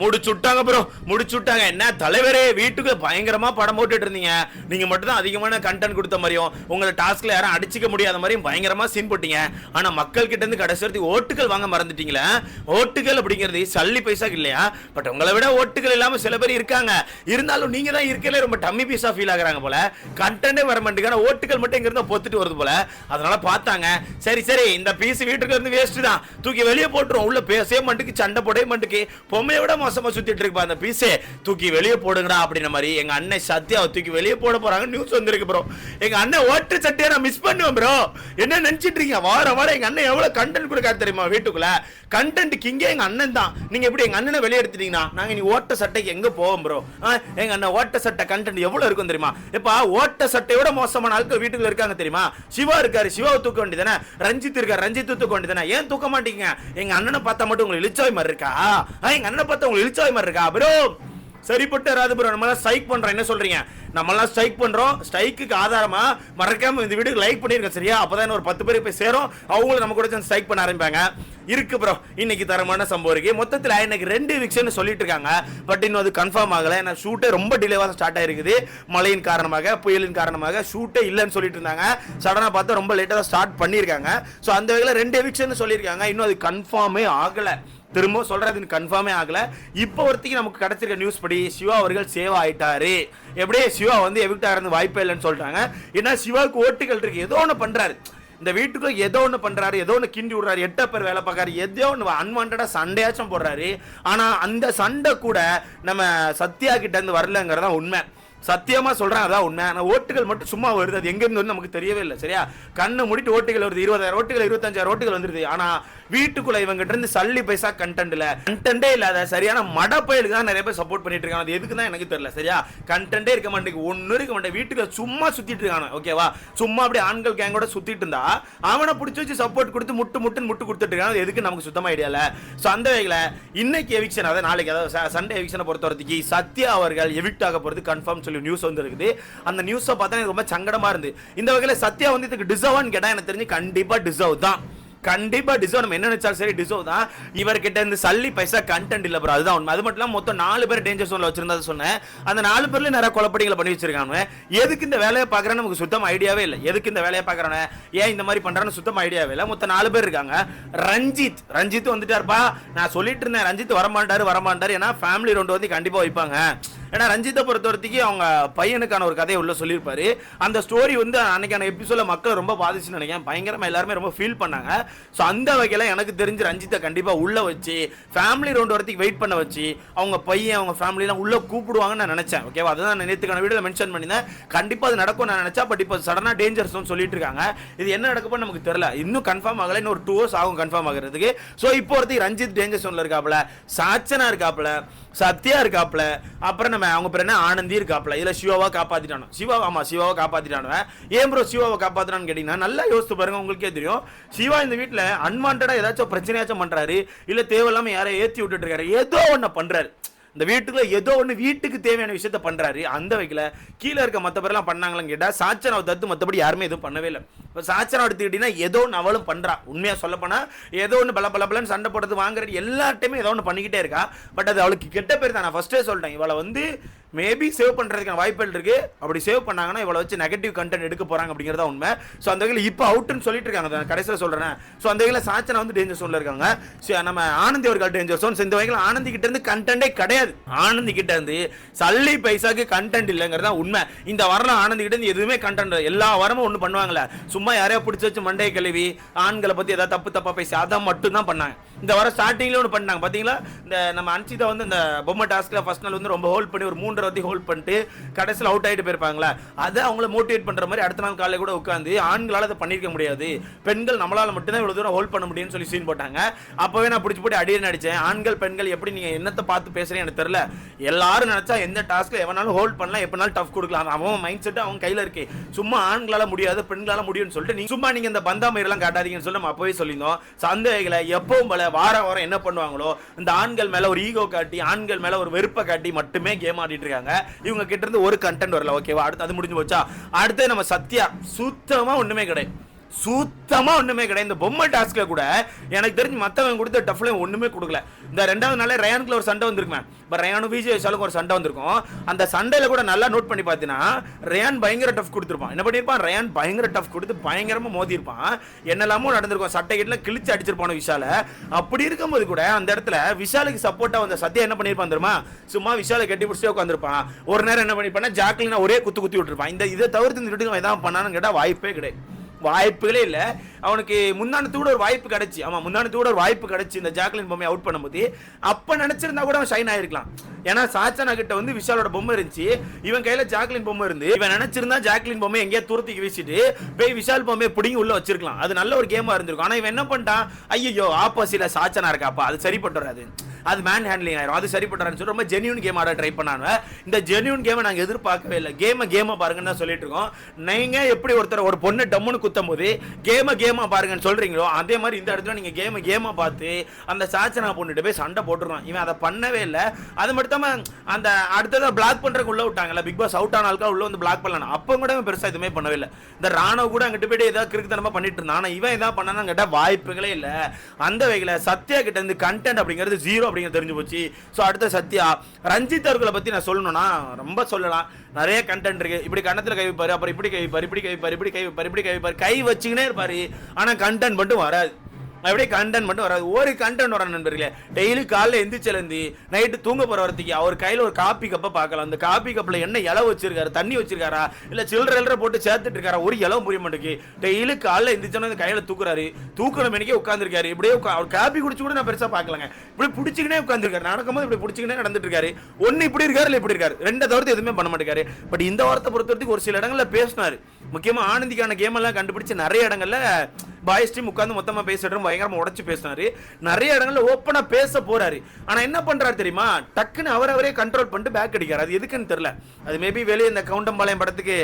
முடிச்சு விட்டாங்க ப்ரோ முடிச்சு விட்டாங்க என்ன தலைவரே வீட்டுக்கு பயங்கரமா படம் போட்டுட்டு இருந்தீங்க. நீங்க மட்டும் தான் அதிகமான கண்டென்ட் கொடுத்த மாதிரியும் உங்களை டாஸ்க்ல யாரும் அடிச்சுக்க முடியாத மாதிரியும் பயங்கரமா சீன் போட்டீங்க. ஆனா மக்கள் கிட்ட இருந்து கடைசி வரைக்கும் ஓட்டுகள் வாங்க மறந்துட்டீங்களே? ஓட்டுகள் அப்படிங்கிறது சல்லி பைசா இல்லையா? பட் உங்களை விட ஓட்டுகள் இல்லாம சில பேர் இருக்காங்க. இருந்தாலும் நீங்க தான் இருக்கல ரொம்ப டம்மி பீஸா ஃபீல் ஆகுறாங்க போல. கண்டென்டே வர மாட்டேங்க ஓட்டுகள் மட்டும் இங்க இருந்து பொத்துட்டு வருது போல. அதனால பார்த்தாங்க. சரி சரி இந்த பீஸ் வீட்டுக்கு இருந்து வேஸ்ட் தான். தூக்கி வெளியே போட்டுரும். உள்ள பேசவே மாட்டுக்கு சண்டை போடவே மாட்டுக்கு பொம்மையை விட மோசமா சுத்திட்டு இருப்பா அந்த பீஸே தூக்கி வெளியே போடுங்கடா அப்படின்ற மாதிரி எங்க அண்ணன் சத்யாவை தூக்கி வெளியே போட போறாங்க. நியூஸ் வந்திருக்கு ப்ரோ எங்க அண்ணன் ஓட்டு சட்டையை நான் மிஸ் பண்ணுவேன் ப்ரோ என்ன நினைச்சிட்டு இருக்கீங்க? வார வாரம் எங்க அண்ணன் எவ்வளவு கண்டென்ட் கொடுக்காது தெரியுமா வீட்டுக்குள்ள? கண்டென்ட் கிங்கே எங்க அண்ணன் தான். நீங்க எப்படி எங்க அண்ணனை வெளியே எடுத்துட்டீங்கன்னா நாங்க நீ ஓட்ட சட்டைக்கு எங்க போவோம் ப்ரோ எங்க அண்ணன் ஓட்ட சட்டை கண்டென்ட் எவ்வளவு இருக்கும் தெரியுமா? இப்ப ஓட்ட சட்டையோட மோசமான ஆட்கள் வீட்டுக்குள்ள இருக்காங்க தெரியுமா? சிவா இருக்காரு. சிவாவை தூக்க வேண்டியதானே ரஞ்சித் இருக்காரு. ரஞ்சித் தூக்க வேண்டியதானே ஏன் தூக்க மாட்டீங்க? எங்க அண்ணனை பார்த்தா மட்டும் உங்களுக்கு இழிச்சாய் மாதிரி இருக்கா? எங்க அண்ணனை பார்த்தா உங்களுக்கு இழிச்சாய் மாதிரி இருக்கா? ப்ரோ சரிப்பட்டு வராது ப்ரோ நம்மளாம் ஸ்ட்ரைக் பண்றோம். என்ன சொல்றீங்க? நம்மளாம் ஸ்ட்ரைக் பண்றோம். ஸ்ட்ரைக்கு ஆதாரமா மறக்காம இந்த வீடியோ லைக் பண்ணியிருக்கேன் சரியா? அப்பதான் ஒரு பத்து பேர் போய் சேரும். அவங்களும் நம்ம கூட ஸ்ட்ரைக் பண்ண ஆரம்பிப்பாங்க. இருக்கு ப்ரோ இன்னைக்கு தரமான சம்பவம் இருக்கு. மொத்தத்தில் எனக்கு ரெண்டு விக்ஷன் சொல்லிட்டு இருக்காங்க. பட் இன்னும் அது கன்ஃபார்ம் ஆகல. ஏன்னா ஷூட்டே ரொம்ப டிலேவாக ஸ்டார்ட் ஆயிருக்குது. மழையின் காரணமாக புயலின் காரணமாக ஷூட்டே இல்லைன்னு சொல்லிட்டு இருந்தாங்க. சடனாக பார்த்தா ரொம்ப லேட்டாக ஸ்டார்ட் பண்ணியிருக்காங்க. ஸோ அந்த வகையில் ரெண்டு விக்ஷன் சொல்லியிருக்காங்க. இன்னும் அது கன்ஃபார்மே ஆகலை. திரும்ப சொல்றது கன்ஃபார்மே ஆகல. இப்போ ஒருத்திக்கு நமக்கு கிடைச்சிருக்க நியூஸ் படி சிவா அவர்கள் சேவ் ஆயிட்டாரு. எப்படியே சிவா வந்து எவிக்ட் ஆகிறது வாய்ப்பே இல்லைன்னு சொல்றாங்க ஏன்னா சிவாவுக்கு ஓட்டுகள் இருக்கு. ஏதோ ஒன்று பண்றாரு. இந்த வீட்டுக்குள்ள ஏதோ ஒன்று பண்றாரு. ஏதோ ஒன்று கிண்டி விடுறாரு. எட்ட பேர் வேலை பார்க்காரு. ஏதோ ஒன்று அன்வான்டாக சண்டையாச்சும் போடுறாரு. ஆனால் அந்த சண்டை கூட நம்ம சத்யா கிட்ட இருந்து வரலங்கிறதா உண்மை. சத்தியமா சொல்றேன் அதான் உண்மை. ஆனால் ஓட்டுகள் மட்டும் சும்மா வருது. அது எங்க இருந்து வந்து நமக்கு தெரியவே இல்லை சரியா? கண்ணு முடிட்டு ஓட்டுகள் வருது. இருபதாயிரம் ஓட்டுகள் இருபத்தஞ்சாயிரம் ஓட்டுகள் வந்துருது. ஆனா வீட்டுக்குள்ள இவங்கிட்ட இருந்து சல்லி பைசா கண்டென்ட்ல இல்ல. கண்டென்ட்டே இல்லாத சரியான மடப்பயலுக்கு தான் நிறைய பேர் சப்போர்ட் பண்ணிட்டு இருக்காங்க. அது எதுக்கு தான் எனக்கு தெரியல சரியா? கண்டென்ட்டே இருக்க மாட்டேங்குது. ஒன்னு இருக்க மாட்டேன் வீட்டுக்குள்ள சும்மா சுத்திட்டு இருக்கானு ஓகேவா சும்மா அப்படியே ஆண்கள் கேங்கோட சுத்திட்டு இருந்தா அவனை பிடிச்சி வச்சு சப்போர்ட் கொடுத்து முட்டு முட்டுன்னு முட்டு கொடுத்துட்டு இருக்கான் அது எதுக்கு நமக்கு சுத்தமா ஐடியா இல்ல? ஸோ அந்த வகையில் இன்னைக்கு எவிக்ஷன் அதாவது நாளைக்கு அதாவது சண்டே எவிக்ஷனை பொறுத்த வரைக்கும் சத்யா அவர்கள் எவிக்ட் ஆக போறது கன்ஃபார்ம் சொல்லி நியூஸ் வந்துருக்குது. அந்த நியூஸை பார்த்தா எனக்கு ரொம்ப சங்கடமா இருந்து. இந்த வகையில் சத்யா வந்து இதுக்கு டிசர்வ்னு கேட்டால் எனக்கு தெரிஞ்சு கண்டிப்பாக டிசர்வ் தான். கண்டிப்பா டிசர்வ் நம்ம என்ன நினைச்சாலும் சரி டிசர்வ் தான். இவர்கிட்ட இருந்து சல்லி பைசா கண்டென்ட் இல்ல ப்ரோ அதுதான் உண்மை. அது மட்டும் இல்லாம மொத்தம் நாலு பேர் டேஞ்சர் சோன்ல வச்சிருந்தா சொன்னேன். அந்த நாலு பேர்ல நிறைய குழப்படிகளை பண்ணி வச்சிருக்காங்க எதுக்கு இந்த வேலையை பாக்குறேன்னு நமக்கு சுத்தம் ஐடியாவே இல்லை. எதுக்கு இந்த வேலையை பாக்குறானே ஏன் இந்த மாதிரி பண்றான்னு சுத்தம் ஐடியாவே இல்லை. மொத்தம் நாலு பேர் இருக்காங்க. ரஞ்சித். ரஞ்சித் வந்துட்டாருப்பா. நான் சொல்லிட்டு இருந்தேன். ரஞ்சித் வரமாட்டாரு வரமாட்டாரு. ஏன்னா ஃபேமிலி ரெண்டு வந்து கண்டிப்பா வைப்பாங்க. ஏன்னா ரஞ்சித்தை பொறுத்த வரைக்கும் அவங்க பையனுக்கான ஒரு கதையை உள்ள சொல்லியிருப்பாரு. அந்த ஸ்டோரி வந்து அன்னைக்கான எபிசோட மக்கள் ரொம்ப பாதிச்சுன்னு நினைக்கிறேன். பயங்கரமா எல்லாருமே ரொம்ப ஃபீல் பண்ணாங்க. ஸோ அந்த வகையில் எனக்கு தெரிஞ்சு ரஞ்சித்தை கண்டிப்பாக உள்ள வச்சு ஃபேமிலி ரவுண்ட் வரத்துக்கு வெயிட் பண்ண வச்சு அவங்க பையன் அவங்க ஃபேமிலிலாம் உள்ள கூப்பிடுவாங்கன்னு நான் நினைச்சேன். ஓகேவா அதுதான் நான் நேற்றுக்கான வீடியோவில் மென்ஷன் பண்ணியிருந்தேன். கண்டிப்பாக அது நடக்கும் நான் நினச்சா பட் இப்போ சடனாக டேஞ்சர்ஸ் சொல்லிட்டு இருக்காங்க. இது என்ன நடக்கும்னு நமக்கு தெரியல. இன்னும் கன்ஃபார்ம் ஆகல. இன்னும் ஒரு டூ ஹவர்ஸ் ஆகும் கன்ஃபார்ம் ஆகிறதுக்கு. ஸோ இப்போ ஒருத்தர் ரஞ்சித் டேஞ்சர் சோன்ல இருக்காப்புல சாச்சனா இருக்காப்புல சத்யா இருக்காப்புல அப்புறம் நம்ம அவங்க பேர் என்ன? ஆனந்தி இருக்காப்ல. இதில் சிவாவா காப்பாத்திட்டானோ? சிவா ஆமாம் சிவாவை காப்பாற்றிட்டானுவன் ஏன் ப்ரோ சிவாவை காப்பாத்தினான்னு கேட்டீங்கன்னா நல்லா யோசித்து பாருங்க உங்களுக்கே தெரியும். சிவா இந்த வீட்டில் அன்வான்டாக ஏதாச்சும் பிரச்சனையாச்சும் பண்றாரு இல்லை தேவையில்லாம யாரையும் ஏத்தி விட்டுட்டு இருக்காரு. ஏதோ ஒன்று பண்றாரு. இந்த வீட்டுக்குள்ள ஏதோ ஒன்று வீட்டுக்கு தேவையான விஷயத்த பண்ணுறாரு அந்த வகையில் கீழே இருக்க மற்ற பேர்லாம் பண்ணாங்களான்னு கேட்டால் சாச்சனாவை தத்து மற்றபடி யாருமே எதுவும் பண்ணவே இல்லை. இப்போ சாச்சனா எடுத்துக்கிட்டீங்கன்னா ஏதோ ஒன்று அவளும் பண்ணுறா உண்மையாக சொல்லப்போனால் ஏதோ ஒன்று பல பல பலன்னு சண்டை போடுறது வாங்குறது எல்லார்ட்டையுமே ஏதோ ஒன்று பண்ணிக்கிட்டே இருக்கா. பட் அது அவளுக்கு கெட்ட பேர் தான். நான் ஃபஸ்ட்டே சொல்லிட்டேன் இவளை வந்து மேபி சேவ் பண்ணுறதுக்கான வாய்ப்புகள் இருக்கு. அப்படி சேவ் பண்ணாங்கன்னா இவ்வளோ வச்சு நெகட்டிவ் கண்டென்ட் எடுக்க போகிறாங்க அப்படிங்கிறத உண்மை. ஸோ அந்த வகையில் இப்போ அவுட்னு சொல்லிட்டு இருக்காங்க. கடைசியில் சொல்கிறேன் ஸோ அந்த வகையில் சாச்சனா வந்து டேஞ்சர் சோனில் இருக்காங்க. ஸோ நம்ம ஆனந்தி அவர்கள் டேஞ்சர் சோன் இந்த வகையில் ஆனந்தி கிட்ட இருந்து கண்டென்ட்டே கிடையாது. ஆனந்தி கிட்ட இருந்து சல்லி பைசாக்கு கண்டென்ட் இல்லைங்கிறதா உண்மை. இந்த வாரம் ஆனந்தி கிட்ட இருந்து எதுவுமே கண்டென்ட் எல்லா வாரமும் ஒன்று பண்ணுவாங்களே சும்மா யாரையா பிடிச்சி வச்சு மண்டையை கழுவி ஆண்களை பற்றி ஏதாவது தப்பு தப்பாக பேசி அதான் மட்டும் தான் பண்ணாங்க. இந்த வர ஸ்டார்டிங்ல ஒன்று பண்ணாங்க பார்த்தீங்களா இந்த நம்ம அன்சிதா வந்து இந்த பொம்மை டாஸ்க்ல ஃபர்ஸ்ட் நாள் வந்து ரொம்ப ஹோல்ட் பண்ணி ஒரு மூன்றரை வரைக்கும் ஹோல்ட் பண்ணிட்டு கடைசியில் அவுட் ஆகிட்டு போயிருப்பாங்களா அதை அவங்கள மோட்டிவேட் பண்ணுற மாதிரி அடுத்த நாள் காலையில் கூட உட்காந்து ஆண்களால் அதை பண்ணியிருக்க முடியாது. பெண்கள் நம்மளால் மட்டும்தான் இவ்வளோ தூரம் ஹோல்ட் பண்ண முடியும்னு சொல்லி சீன் போட்டாங்க. அப்போவே நான் பிடிச்சி போட்டு அடியே நடித்தேன் ஆண்கள் பெண்கள் எப்படி நீங்கள் என்னத்தை பார்த்து பேசுறீங்க எனக்கு தெரில எல்லாரும் நினச்சா எந்த டாஸ்க்கில் எவனாலும் ஹோல்ட் பண்ணலாம் எப்போனாலும் டஃப் கொடுக்கலாம். அவன் மைண்ட் செட் அவன் கையில் இருக்கு. சும்மா ஆண்களால் முடியாது பெண்களால் முடியும்னு சொல்லிட்டு நீங்கள் சும்மா நீங்கள் இந்த பந்தாமயிரெல்லாம் காட்டாதீங்கன்னு சொல்லி நம்ம அப்போவே சொல்லியிருந்தோம். சந்தேகங்களை எப்பவும் போல வார வாரம் என்ன பண்ணுவாங்களோ இந்த ஆண்கள் மேல ஒரு ஈகோ காட்டி ஆண்கள் மேல ஒரு வெறுப்பை காட்டி மட்டுமே கேம் ஆடிட்டு இருக்காங்க. இவங்க கிட்ட இருந்து ஒரு கண்டென்ட் வரல ஓகேவா அடுத்து அது முடிஞ்சு போச்சா? அடுத்து நம்ம சத்யா சுத்தமா ஒண்ணுமே கிடையாது. சுத்தமா ஒண்ணுமே கிடையாது. இந்த பொம்மை டாஸ்க்ல கூட எனக்கு தெரிஞ்சு மத்தவங்க கொடுத்த டஃப்ல ஒண்ணுமே கொடுக்கல. இந்த ரெண்டாவது நாளே ரயானுக்குள்ள ஒரு சண்டை வந்திருக்குமே இப்போ ரயானும் விஜய் விஷாலுக்கு ஒரு சண்டை வந்திருக்கும். அந்த சண்டையில கூட நல்லா நோட் பண்ணி பார்த்தீங்கன்னா ரயான் பயங்கர டஃப் கொடுத்துருப்பான். என்ன பண்ணியிருப்பான்? ரயான் பயங்கர டஃப் கொடுத்து பயங்கரமா மோதி இருப்பான் என்னெல்லாமோ நடந்திருக்கும். சட்டை கிட்ட கிழிச்சு அடிச்சிருப்பான விஷால. அப்படி இருக்கும்போது கூட அந்த இடத்துல விஷாலுக்கு சப்போர்ட்டா வந்த சத்யா என்ன பண்ணியிருப்பான் தெரியுமா? சும்மா விஷாலை கட்டி பிடிச்சே உட்காந்துருப்பான் ஒரு நேரம் என்ன பண்ணிருப்பான் ஜாக்லினா ஒரே குத்து குத்தி விட்டுருப்பான். இந்த இதை தவிர்த்து இந்த வீட்டுக்கு அவன் எதாவது பண்ணான்னு கேட்டா வாய்ப்பே கிடையாது. வாய்ப்புகளே இல்லை. அவனுக்கு முந்தானத்தோட ஒரு வாய்ப்பு கிடைச்சி. ஆமா முந்தானத்தோட ஒரு வாய்ப்பு கிடைச்சி இந்த ஜாக்லின் பொம்மையை அவுட் பண்ணும்போது. அப்ப நினைச்சிருந்தா கூட அவன் ஷைன் ஆயிருக்கலாம். ஏன்னா சாச்சனா கிட்ட வந்து விஷாலோட பொம்மை இருந்துச்சு. இவன் கையில ஜாக்லின் பொம்மை இருந்து இவன் நினைச்சிருந்தா ஜாக்லின் பொம்மை எங்கேயா தூரத்துக்கு வீசிட்டு போய் விஷால் பொம்மையை பிடிங்கி உள்ள வச்சிருக்கலாம். அது நல்ல ஒரு கேமா இருந்திருக்கும். ஆனா இவன் என்ன பண்ணிட்டான்? ஐயோ ஆப்போசிட்ல சாச்சனா இருக்காப்பா. அது சரிப்பட்டு வராது. அது மேன் ஹேண்ட்லிங் ஆயிரும். அது சரிப்பட்டாருன்னு சொல்லி ரொம்ப ஜென்யூன் கேம் ஆட ட்ரை பண்ணாங்க. இந்த ஜென்யூன் கேமை நாங்கள் எதிர்பார்க்கவே இல்லை. கேமை கேமை பாருங்கன்னு தான் சொல்லிட்டு இருக்கோம். நீங்கள் எப்படி ஒருத்தர் ஒரு பொண்ணு டம்முன்னு குத்தும் போது கேமை கேமா பாருங்கன்னு சொல்றீங்களோ அதே மாதிரி இந்த இடத்துல நீங்கள் கேமை கேமா பார்த்து அந்த சாச்சனா பொண்ணுகிட்ட போய் சண்டை போட்டுருவான் இவன் அதை பண்ணவே இல்லை. அது மட்டும் அந்த அடுத்ததை பிளாக் பண்ணுறதுக்கு உள்ளே விட்டாங்கல்ல பிக் பாஸ் அவுட் ஆன ஆளுக்கா உள்ளே வந்து பிளாக் பண்ணலாம். அப்போ கூட இவன் பெருசாக எதுவுமே பண்ணவே இல்லை. இந்த ராணுவ கூட அங்கிட்டு போயிட்டு ஏதாவது கிறுக்குத்தனமா பண்ணிட்டு இருந்தான். ஆனால் இவன் எதாவது பண்ணான்னு கேட்டால் வாய்ப்புகளே இல்லை. அந்த வகையில் சத்யா கிட்ட இருந்து கண்டென்ட் அப்படிங்கிறது ஜீரோ அப்படிங்கிறது தெரிஞ்சு போச்சு. ஸோ அடுத்த சத்யா ரஞ்சித் அவர்களை பத்தி நான் சொல்லணும்னா ரொம்ப சொல்லலாம். நிறைய கண்டென்ட் இருக்கு. இப்படி கண்ணத்தில் கை வைப்பார் அப்புறம் இப்படி கை வைப்பார் இப்படி கை வைப்பார் இப்படி கை வைப்பார் இப்படி கை வைப்பார் கை வச்சுக்கினே இருப்பார். ஆனா கண்டென்ட் மட்டும் வராது. அப்படியே கண்டென்ட் மட்டும் வராது. ஒரு கண்டென்ட் வர நண்பர்களே. டெய்லி காலைல எந்திரிச்சிலேருந்து நைட்டு தூங்க போற வரத்துக்கு அவர் கையில் ஒரு காப்பி கப்பை பார்க்கலாம். அந்த காப்பி கப்பில் என்ன இலை வச்சிருக்காரு தண்ணி வச்சிருக்காரா இல்ல சில்லற இலற போட்டு சேர்த்துட்டு இருக்காரா ஒரு இலவும் புரிய மாட்டேங்குது. டெய்லி காலைல எந்திரிச்சோன்னா அந்த கையில தூக்குறாரு. தூக்குற மணிக்கே உட்காந்துருக்காரு இப்படியே அவர் காப்பி குடிச்சு கூட நான் பெருசா பார்க்கலங்க. இப்படி பிடிச்சிக்கினே உட்காந்துருக்காரு நடக்கும்போது இப்படி பிடிச்சிக்கினே நடந்துட்டு இருக்காரு ஒன்னு இப்படி இருக்காரு இல்ல இப்படி இருக்காரு. ரெண்டை தவிர்த்து எதுவுமே பண்ண மாட்டேங்காரு பட் இந்த வாரத்தை பொறுத்த வரைக்கும் ஒரு சில இடங்களில் பேசினாரு. முக்கியமாக ஆனந்திக்கான கேமெல்லாம் கண்டுபிடிச்சி நிறைய இடங்களில் பாய்ஸ் டீம் உட்காந்து மொத்தமாக பேசிட்டு பயங்கரமாக உடச்சி பேசினாரு. நிறைய இடங்களில் ஓப்பனாக பேச போறாரு. ஆனால் என்ன பண்ணுறாரு தெரியுமா? டக்குன்னு அவர் அவரே கண்ட்ரோல் பண்ணிட்டு பேக் அடிக்கிறார். அது எதுக்குன்னு தெரில அது மேபி வெளியே இந்த கவுண்டம்பாளையம் படத்துக்கு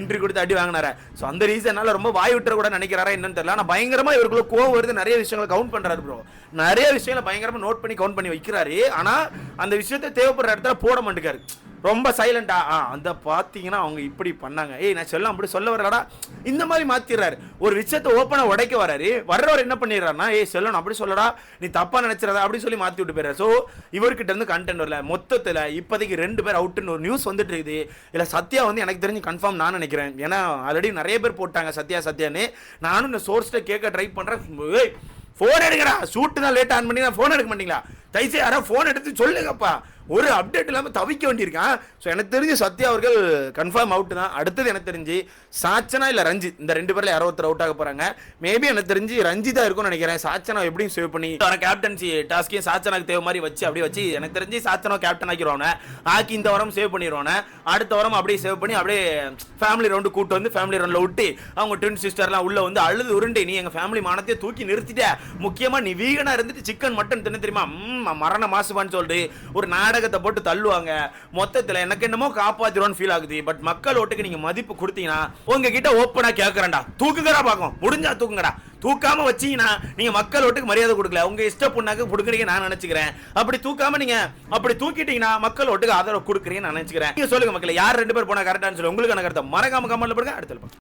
இன்ட்ரி கொடுத்து அடி வாங்கினாரு. ஸோ அந்த ரீசனால ரொம்ப வாய் விட்டுற கூட நினைக்கிறாரா என்னன்னு தெரியல. ஆனால் பயங்கரமாக இவருக்குள்ள கோவம் வருது. நிறைய விஷயங்களை கவுண்ட் பண்ணுறாரு ப்ரோ நிறைய விஷயங்களை பயங்கரமாக நோட் பண்ணி கவுண்ட் பண்ணி வைக்கிறாரு. ஆனால் அந்த விஷயத்தை தேவைப்படுற இடத்துல போட மாட்டேங்காரு ரொம்ப சைலண்டா ஆ அந்த பார்த்தீங்கன்னா அவங்க இப்படி பண்ணாங்க. ஏய் நான் சொல்ல அப்படி சொல்ல வரலடா இந்த மாதிரி மாத்திடுறாரு ஒரு விஷயத்தை ஓப்பனாக உடைக்க வராரு வர்றவர் என்ன பண்ணிடுறாருன்னா ஏய் சொல்லணும் அப்படி சொல்லடா. நீ தப்பா நினைச்சிடாத அப்படி சொல்லி மாத்தி விட்டு போயிடுறாரு. ஸோ இவர்கிட்ட இருந்து கண்டென்ட் வரல. மொத்தத்தில் இப்போதைக்கு ரெண்டு பேர் அவுட்டுன்னு ஒரு நியூஸ் வந்துட்டு இருக்குது. இல்லை சத்யா வந்து எனக்கு தெரிஞ்சு கன்ஃபார்ம் நான் நினைக்கிறேன். ஏன்னா ஆல்ரெடி நிறைய பேர் போட்டாங்க சத்யா சத்யான்னு. நானும் இந்த சோர்ஸ்ட்டை கேட்க ட்ரை பண்ணுறேன் ஏய் ஃபோன் எடுக்கிறா ஷூட்டு தான் லேட் ஆன் பண்ணி ஃபோன் எடுக்க மாட்டீங்களா? தயவுசெய்து யாரோ ஃபோன் எடுத்து சொல்லுங்கப்பா. ஒரு அப்டேட் இல்லாமல் தவிக்க வேண்டியிருக்கான் ஸோ எனக்கு தெரிஞ்சு சத்யா அவர்கள் கன்ஃபார்ம் அவுட் தான். அடுத்தது எனக்கு தெரிஞ்சு சாச்சனா இல்லை ரஞ்சித். இந்த ரெண்டு பேரில் யாரோ ஒருத்தர் அவுட் ஆக போகிறாங்க மேபி எனக்கு தெரிஞ்சு ரஞ்சிதா இருக்கும்னு நினைக்கிறேன். சாச்சனா எப்படியும் சேவ் பண்ணி வர கேப்டன்சி டாஸ்கையும் சாச்சனாக்கு தேவை மாதிரி வச்சு அப்படியே வச்சு எனக்கு தெரிஞ்சு சாச்சனா கேப்டன் ஆக்கிடுவானே ஆக்கி இந்த வாரம் சேவ் பண்ணிடுவானே அடுத்த வாரம் அப்படியே சேவ் பண்ணி அப்படியே ஃபேமிலி ரவுண்டு கூட்டு வந்து ஃபேமிலி ரவுண்டில் விட்டு அவங்க ட்வின் சிஸ்டர்லாம் உள்ள வந்து அழுது உருண்டு நீ எங்கள் ஃபேமிலி மானத்தையே தூக்கி நிறுத்திட்ட. முக்கியமாக நீ வீகனாக இருந்துட்டு சிக்கன் மட்டன் தின்னு தெரியுமா? மரண மாசுபான்னு சொல்லிட்டு ஒரு நாடகத்தை போட்டு தள்ளுவாங்க. மொத்தத்தில் எனக்கு என்னமோ காப்பாத்திருவோன்னு ஃபீல் ஆகுது. பட் மக்கள் ஓட்டுக்கு நீங்கள் மதிப்பு கொடுத்தீங்கன்னா உங்ககிட்ட ஓப்பனாக கேட்குறேன்டா தூக்குங்கடா பார்க்கும் முடிஞ்சா தூக்குங்கடா. தூக்காம வச்சீங்கன்னா நீங்க மக்கள் ஓட்டுக்கு மரியாதை கொடுக்கல. உங்க இஷ்ட பொண்ணாக்கு கொடுக்குறீங்க நான் நினைச்சுக்கிறேன். அப்படி தூக்காம நீங்க அப்படி தூக்கிட்டீங்கன்னா மக்கள் ஓட்டுக்கு ஆதரவு கொடுக்குறீங்கன்னு நான் நினைச்சுக்கிறேன். நீங்க சொல்லுங்க மக்கள் யார் ரெண்டு பேர் போனா கரெக்டானு சொல்லி. உங்களுக்கு கருத்தை? மறக்காம கமெண்ட்ல போடுங்க. அடுத்த